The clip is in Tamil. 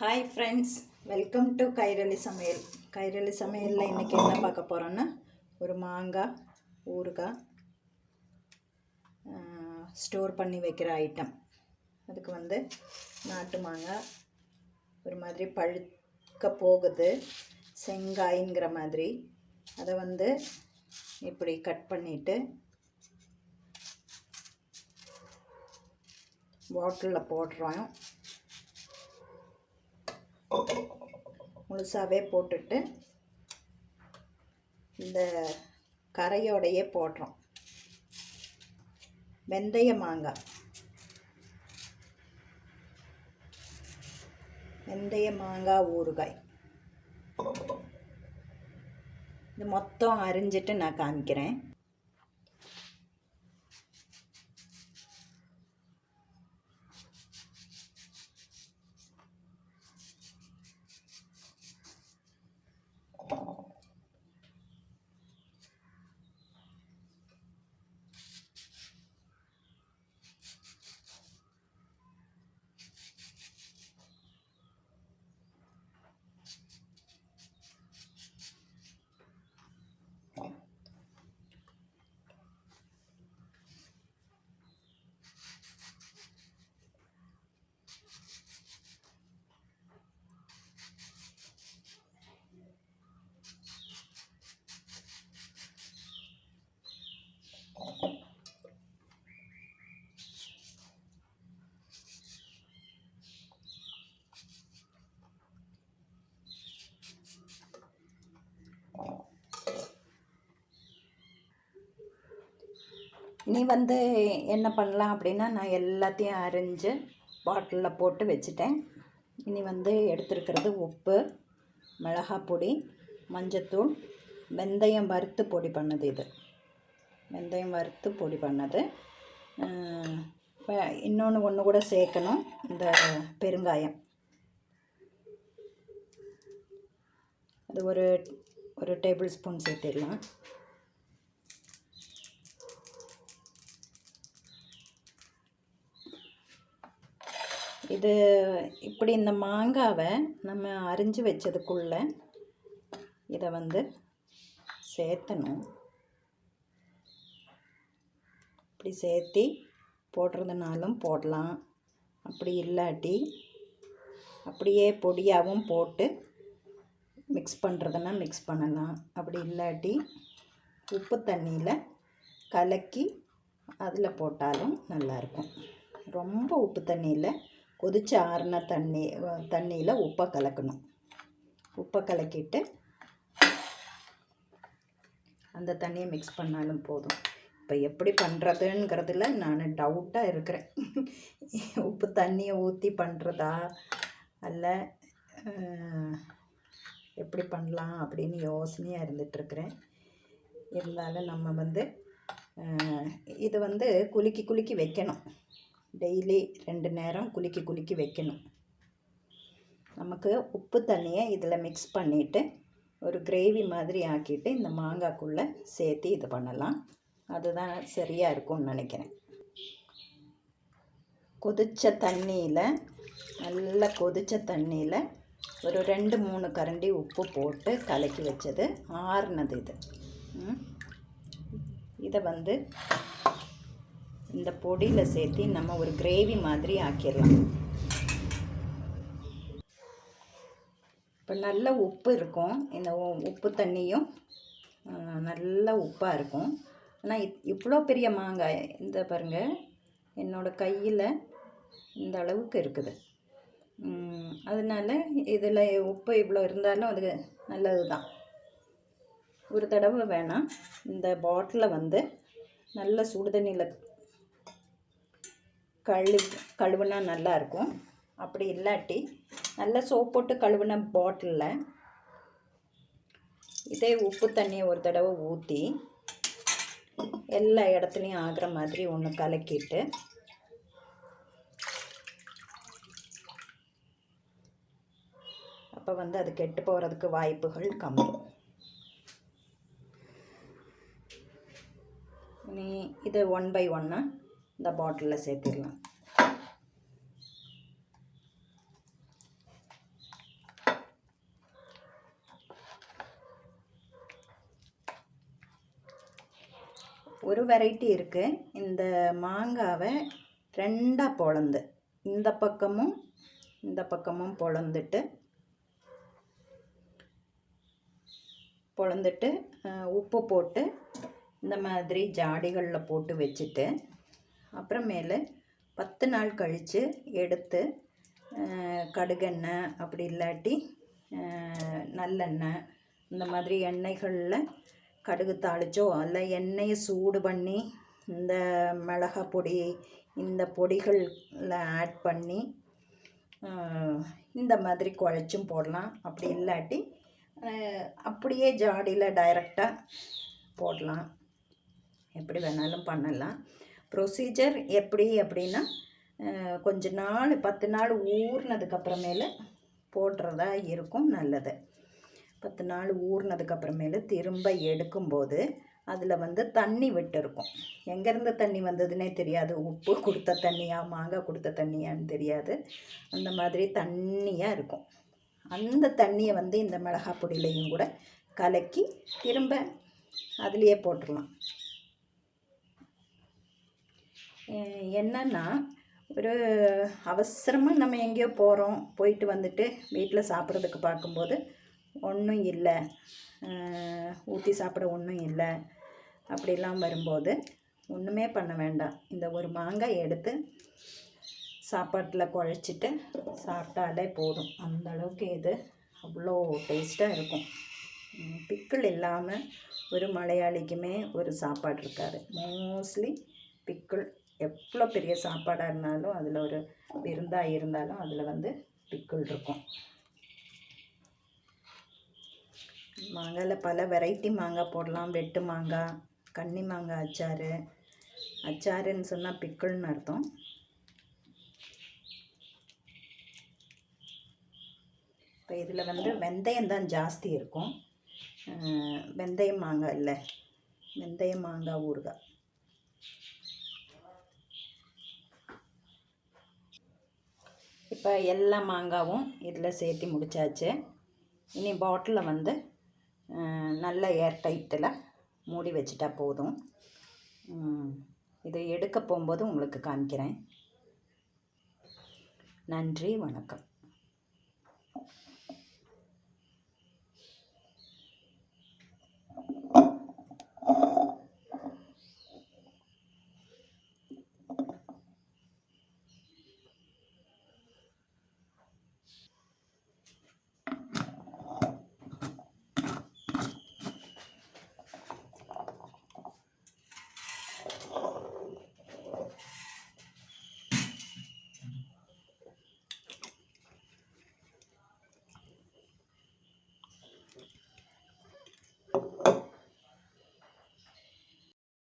Hi friends welcome to Kairali Samayal Kairali சமையலில் இன்றைக்கி என்ன பார்க்க போகிறோன்னா ஒரு மாங்காய் ஊறுகாய் ஸ்டோர் பண்ணி வைக்கிற ஐட்டம் அதுக்கு வந்து நாட்டு மாங்காய் ஒரு மாதிரி பழுக்க போகுது செங்காய்ங்கிற மாதிரி. அதை வந்து இப்படி கட் பண்ணிவிட்டு பாட்டிலில் போடுறோம். முழுசாகவே போட்டுட்டு இந்த கரையோடையே போடுறோம். வெந்தய மாங்காய் வெந்தய மாங்காய் ஊறுகாய். இது மொத்தம் அரிஞ்சிட்டு நான் காமிக்கிறேன். இனி வந்து என்ன பண்ணலாம் அப்படின்னா நான் எல்லாத்தையும் அரிஞ்சு பாட்டிலில் போட்டு வச்சுட்டேன். இனி வந்து எடுத்துருக்கிறது உப்பு மிளகாய் பொடி மஞ்சத்தூள் வெந்தயம் வறுத்து பொடி பண்ணது இது. வெந்தயம் வறுத்து பொடி பண்ணது. இப்போ இன்னொன்று ஒன்று கூட சேர்க்கணும் இந்த பெருங்காயம். அது ஒரு ஒரு டேபிள் ஸ்பூன் சேர்த்திடலாம். இது இப்படி இந்த மாங்காவை நம்ம அரிஞ்சு வச்சதுக்குள்ளே இதை வந்து சேர்த்தணும். இப்படி சேர்த்தி போடுறதுனாலும் போடலாம். அப்படி இல்லாட்டி அப்படியே பொடியாகவும் போட்டு மிக்ஸ் பண்ணுறதுனா மிக்ஸ் பண்ணலாம். அப்படி இல்லாட்டி உப்பு தண்ணியில் கலக்கி அதில் போட்டாலும் நல்லாயிருக்கும் ரொம்ப உப்பு தண்ணியில் கொதிச்சு ஆறின தண்ணி தண்ணியில் உப்பை கலக்கணும். உப்பை கலக்கிட்டு அந்த தண்ணியை மிக்ஸ் பண்ணாலும் போதும். இப்போ எப்படி பண்ணுறதுங்கிறதுல நான் டவுட்டாக இருக்கிறேன். உப்பு தண்ணியை ஊற்றி பண்ணுறதா அல்ல எப்படி பண்ணலாம் அப்படின்னு யோசனையாக இருந்துகிட்ருக்குறேன் இருந்தாலும் நம்ம வந்து இது வந்து குலுக்கி குலுக்கி வைக்கணும். டெய்லி ரெண்டு நேரம் குலுக்கி குலுக்கி வைக்கணும். நமக்கு உப்பு தண்ணியை இதில் மிக்ஸ் பண்ணிவிட்டு ஒரு கிரேவி மாதிரி ஆக்கிட்டு இந்த மாங்காய்க்குள்ளே சேர்த்து இது பண்ணலாம். அதுதான் சரியாக இருக்கும்னு நினைக்கிறேன். கொதித்த தண்ணியில் நல்லா கொதித்த தண்ணியில் ஒரு ரெண்டு மூணு கரண்டி உப்பு போட்டு கலக்கி வச்சது. ஆறுனது இது. இதை வந்து இந்த பொடியில் சேர்த்து நம்ம ஒரு கிரேவி மாதிரி ஆக்கிடலாம். இப்போ நல்ல உப்பு இருக்கும். இந்த உப்பு தண்ணியும் நல்ல உப்பாக இருக்கும். ஆனால் இவ்வளோ பெரிய மாங்காய் இந்த பாருங்கள் என்னோடய கையில் இந்த அளவுக்கு இருக்குது. அதனால் இதில் உப்பு இவ்வளோ இருந்தாலும் அது நல்லது தான் ஒரு தடவை வேணாம். இந்த பாட்டிலை வந்து நல்ல சுடுதண்ணியில் கழு கழுவுனா நல்லாயிருக்கும். அப்படி இல்லாட்டி நல்லா சோப் போட்டு கழுவுன பாட்டிலில் இதே உப்பு தண்ணியை ஒரு தடவை ஊற்றி எல்லா இடத்துலையும் ஆகிற மாதிரி ஒன்று கலக்கிட்டு அப்போ வந்து அது கெட்டு போகிறதுக்கு வாய்ப்புகள் கம்மி. இனி இது ஒன் பை ஒன்னாக இந்த பாட்டிலில் சேர்த்திடலாம் ஒரு வெரைட்டி இருக்குது இந்த மாங்காவை ரெண்டாக பொழந்து. இந்த பக்கமும் இந்த பக்கமும் பொழந்துட்டு பொழந்துட்டு உப்பு போட்டு இந்த மாதிரி ஜாடிகளில் போட்டு வச்சுட்டு அப்புறமேலு பத்து நாள் கழித்து எடுத்து கடுகெண்ணெய் அப்படி இல்லாட்டி நல்லெண்ணெய் இந்த மாதிரி எண்ணெய்களில் கடுகு தாளிச்சோ அல்ல எண்ணெயை சூடு பண்ணி இந்த மிளகா பொடி இந்த பொடிகளில் ஆட் பண்ணி இந்த மாதிரி குழச்சும் போடலாம். அப்படி இல்லாட்டி அப்படியே ஜாடியில் டைரெக்டாக போடலாம். எப்படி வேணாலும் பண்ணலாம். ப்ரொசீஜர் எப்படி அப்படின்னா கொஞ்ச நாள் பத்து நாள் ஊறினதுக்கப்புறமேல போடுறதா இருக்கும் நல்லது. பத்து நாள் ஊறினதுக்கப்புறமேல திரும்ப எடுக்கும்போது அதில் வந்து தண்ணி விட்டுருக்கும். எங்கேருந்து தண்ணி வந்ததுன்னே தெரியாது. உப்பு கொடுத்த தண்ணியாக மாங்காய் கொடுத்த தண்ணியான்னு தெரியாது. அந்த மாதிரி தண்ணியாக இருக்கும். அந்த தண்ணியை வந்து இந்த மிளகா பொடியிலையும் கூட கலக்கி திரும்ப அதுலேயே போட்டுடலாம் என்னன்னா ஒரு அவசரமாக நம்ம எங்கேயோ போகிறோம் போயிட்டு வந்துட்டு வீட்டில் சாப்பிட்றதுக்கு பார்க்கும்போது ஒன்றும் இல்லை. ஊற்றி சாப்பிட ஒன்றும் இல்லை. அப்படிலாம் வரும்போது ஒன்றுமே பண்ண வேண்டாம். இந்த ஒரு மாங்காய் எடுத்து சாப்பாட்டில் குழச்சிட்டு சாப்பிட்டாலே போதும். அந்த அளவுக்கு இது அவ்வளோ டேஸ்ட்டாக இருக்கும். பிக்கிள் இல்லாமல் ஒரு மலையாளிக்குமே ஒரு சாப்பாடு இருக்காது. மோஸ்ட்லி பிக்கிள் எவ்வளோ பெரிய சாப்பாடாக இருந்தாலும் அதில் ஒரு விருந்தாக இருந்தாலும் அதில் வந்து பிக்கிள் இருக்கும். மாங்காயில் பல வெரைட்டி மாங்காய் போடலாம். வெட்டு மாங்காய் கன்னி மாங்காய் அச்சாறு. அச்சாறுன்னு சொன்னால் பிக்கிள்னு அர்த்தம். இப்போ இதில் வந்து வெந்தயம் தான் ஜாஸ்தி இருக்கும். வெந்தயம் மாங்காய் இல்லை. வெந்தயம் மாங்காய் ஊறுகாய். இப்போ எல்லா மாங்காவும் இதில் சேர்த்து முடித்தாச்சு இனி பாட்டிலில் வந்து நல்ல ஏர் டைட்டில் மூடி வச்சுட்டா போதும். இதை எடுக்க போகும்போது உங்களுக்கு காமிக்கிறேன். நன்றி வணக்கம்.